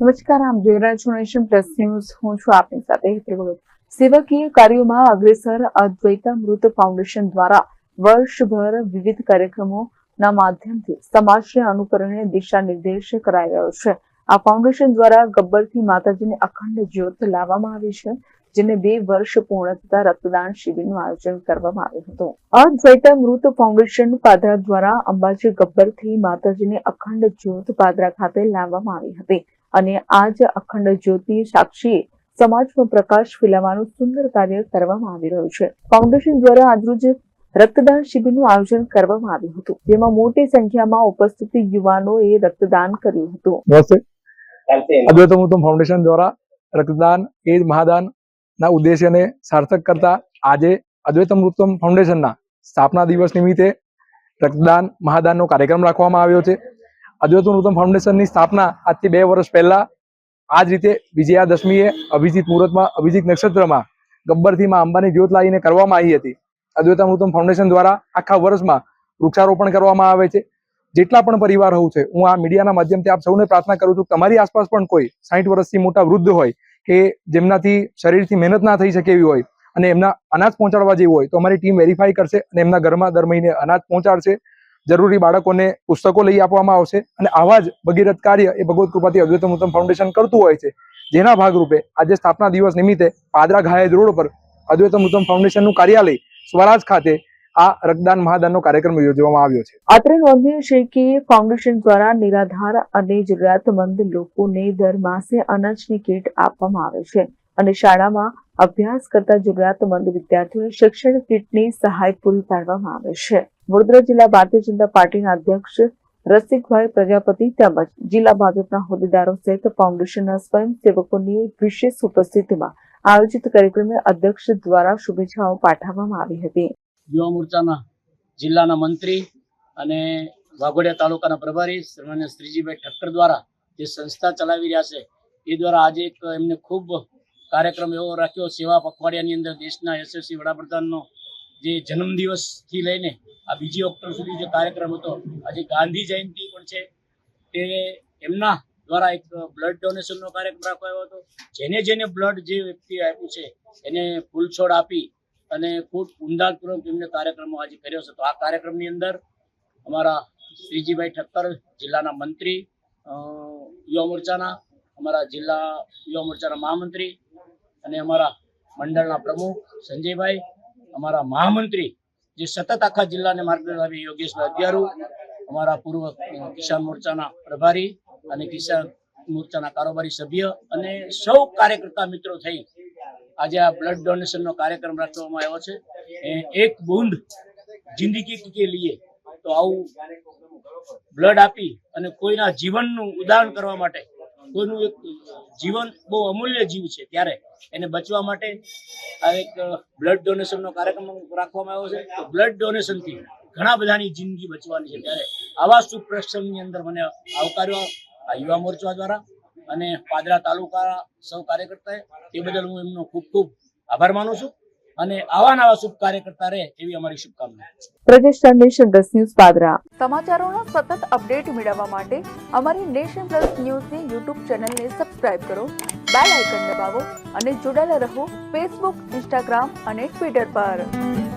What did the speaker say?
નમસ્કાર, આમ જોઈ રહ્યા છો નેશન પ્લસ ન્યૂઝ. હું છું આપની સાથે સેવકીય કાર્યોમાં અગ્રેસર અદ્વૈતામૃત ફાઉન્ડેશન દ્વારા વર્ષભર વિવિધ કાર્યક્રમોના માધ્યમથી સમાજને અનુકરણે દિશા નિર્દેશ કરાઈ રહ્યો છે. આ ફાઉન્ડેશન દ્વારા ગબ્બરથી માતાજીની અખંડ જ્યોત લાવવામાં આવી છે, જેને બે વર્ષ પૂર્ણ થતા રક્તદાન શિબિરનું આયોજન કરવામાં આવ્યું હતું. અદ્વૈતામૃત ફાઉન્ડેશન પાદરા દ્વારા અંબાજી ગબ્બરથી માતાજીની અખંડ જ્યોત પાદરા ખાતે લાવવામાં આવી હતી. અને આ જ અખંડ જ્યોતિ સાક્ષી સમાજમાં પ્રકાશ ફેલાવવાનું સુંદર કાર્ય કરવામાં આવી રહ્યું છે. ફાઉન્ડેશન દ્વારા આજરોજ રક્તદાન શિબિરનું આયોજન કરવામાં આવ્યું હતું. જેમાં મોટી સંખ્યામાં ઉપસ્થિત યુવાનોએ રક્તદાન કર્યું હતું. અદ્વૈતમ ઉત્તમ ફાઉન્ડેશન દ્વારા રક્તદાન એ જ મહાદાન ના ઉદ્દેશ્યને સાર્થક કરતા આજે અદ્વૈતમૃતમ ફાઉન્ડેશનના સ્થાપના દિવસ નિમિત્તે રક્તદાન મહાદાનનો કાર્યક્રમ રાખવામાં આવ્યો છે. અદ્વૈતમૃતમ ફાઉન્ડેશનની સ્થાપના આજથી બે વર્ષ પહેલા આ જ રીતે વિજયાદશમીએ અભિજીત મુહૂર્તમાં, અભિજીત નક્ષત્રમાં, ગબ્બરથી માં અંબાની જ્યોત લાવીને કરવામાં આવી હતી. અદ્વૈતામૃતમ ફાઉન્ડેશન દ્વારા આખા વર્ષમાં વૃક્ષારોપણ કરવામાં આવે છે. જેટલા પણ પરિવાર હોવું છે, હું આ મીડિયાના માધ્યમથી આપ સૌને પ્રાર્થના કરું છું તમારી આસપાસ પણ કોઈ સાઠ વર્ષથી મોટા વૃદ્ધ હોય કે જેમનાથી શરીરથી મહેનત ના થઈ શકે એવી હોય અને એમના અનાજ પહોંચાડવા જેવું હોય તો અમારી ટીમ વેરીફાઈ કરશે અને એમના ઘરમાં દર મહિને અનાજ પહોંચાડશે. જરૂરી બાળકોને પુસ્તકો લઈ આપવામાં આવશે અને આવા જ ભગીરથ કાર્ય એ ભગવત કૃપાથી અદ્વૈતમૃતમ ફાઉન્ડેશન કરતું હોય છે. જેના ભાગરૂપે આજે સ્થાપના દિવસ નિમિત્તે પાદરા ઘાયજ રોડ પર અદ્વૈતમૃતમ ફાઉન્ડેશનનું કાર્યાલય સ્વરાજ ખાતે આ રક્તદાન મહાદાનનો કાર્યક્રમ યોજવામાં આવ્યો છે. અત્રે નોંધનીય છે કે ફાઉન્ડેશન દ્વારા નિરાધાર અને જરૂરિયાતમંદ લોકોને દર માસે અનાજની કીટ આપવામાં આવે છે અને શાળામાં અભ્યાસ કરતા જરૂરિયાતમંદ વિદ્યાર્થીઓને શૈક્ષણિક કીટની સહાય પૂરી પાડવામાં આવે છે. વડોદરા જિલ્લા ભારતીય જનતા પાર્ટીના અધ્યક્ષ રસિકભાઈ પ્રજાપતિ તેમજ જિલ્લા ભાજપના હોદ્દેદારો સહિત ફાઉન્ડેશનના સ્વયંસેવકોની વિશેષ ઉપસ્થિતિમાં આયોજિત કાર્યક્રમે અધ્યક્ષ દ્વારા શુભેચ્છાઓ પાઠવવામાં આવી હતી. યુવા મોરચાના જિલ્લાના મંત્રી અને વાઘોડિયા તાલુકાના પ્રભારી શ્રીમાન્ય શ્રીજીભાઈ ઠક્કર દ્વારા જે સંસ્થા ચલાવી રહ્યા છે, એ દ્વારા આજે એક એમને ખૂબ કાર્યક્રમ એવો રાખ્યો. સેવા પખવાડિયાની અંદર દેશના યશસ્વી વડાપ્રધાનનો જે જન્મદિવસથી લઈને આ બીજી ઓક્ટોબર સુધી જે કાર્યક્રમ હતો, આજે ગાંધી જયંતિ પણ છે, તે એમના દ્વારા એક બ્લડ ડોનેશનનો કાર્યક્રમ રાખવામાં આવ્યો હતો. જેને જેને બ્લડ જે વ્યક્તિ આપ્યું છે, એને ફૂલછોડ આપી અને ખૂબ ઊંડાણપૂર્વક એમને કાર્યક્રમો આજે કર્યો છે. તો આ કાર્યક્રમની અંદર અમારા શ્રીજીભાઈ ઠક્કર જિલ્લાના મંત્રી યુવા મોરચાના, અમારા જિલ્લા યુવા મોરચાના મહામંત્રી અને અમારા મંડળના પ્રમુખ સંજયભાઈ અમારા મહામંત્રી જે સતત આખા જિલ્લાને માર્ગદર્શન આપી યોગેશભાઈ અગિયારુ અમારા પૂર્વ કિસાન મોરચાના પ્રભારી અને કિસાન મોરચાના કારોબારી સભ્ય અને સૌ કાર્યકર્તા મિત્રો થઈ આજે આ બ્લડ ડોનેશનનો કાર્યક્રમ રાખવામાં આવ્યો છે. એક બુંદ જિંદગી કે લીએ તો આવું બ્લડ આપી અને કોઈના જીવનનું ઉદાહરણ કરવા માટે કોઈનું એક જીવન બહુ અમૂલ્ય જીવ છે ત્યારે. એને બચવા માટે આ એક બ્લડ ડોનેશનનો કાર્યક્રમ રાખવામાં આવ્યો છે. તો બ્લડ ડોનેશનથી ઘણા બધાની જિંદગી બચવાની છે ત્યારે. આવા શુભ પ્રસંગની અંદર મને આવકાર્યો આ યુવા મોરચા દ્વારા અને પાદરા તાલુકા સૌ કાર્યકર્તાએ. તે બદલ હું એમનો ખૂબ ખૂબ આભાર માનું છું. અને આવા નવા શુભ કાર્યકર્તા રહે એવી અમારી શુભકામના. પ્રદેશ નેશન પ્લસ ન્યૂઝ પાદરા. સમાચારોનો સતત અપડેટ મેળવવા માટે અમારી નેશન પ્લસ ન્યૂઝની યુટ્યુબ ચેનલને સબસ્ક્રાઇબ કરો બેલ આઇકન દબાવો અને જોડાયેલા રહો ફેસબુક ઇન્સ્ટાગ્રામ અને ટ્વિટર પર.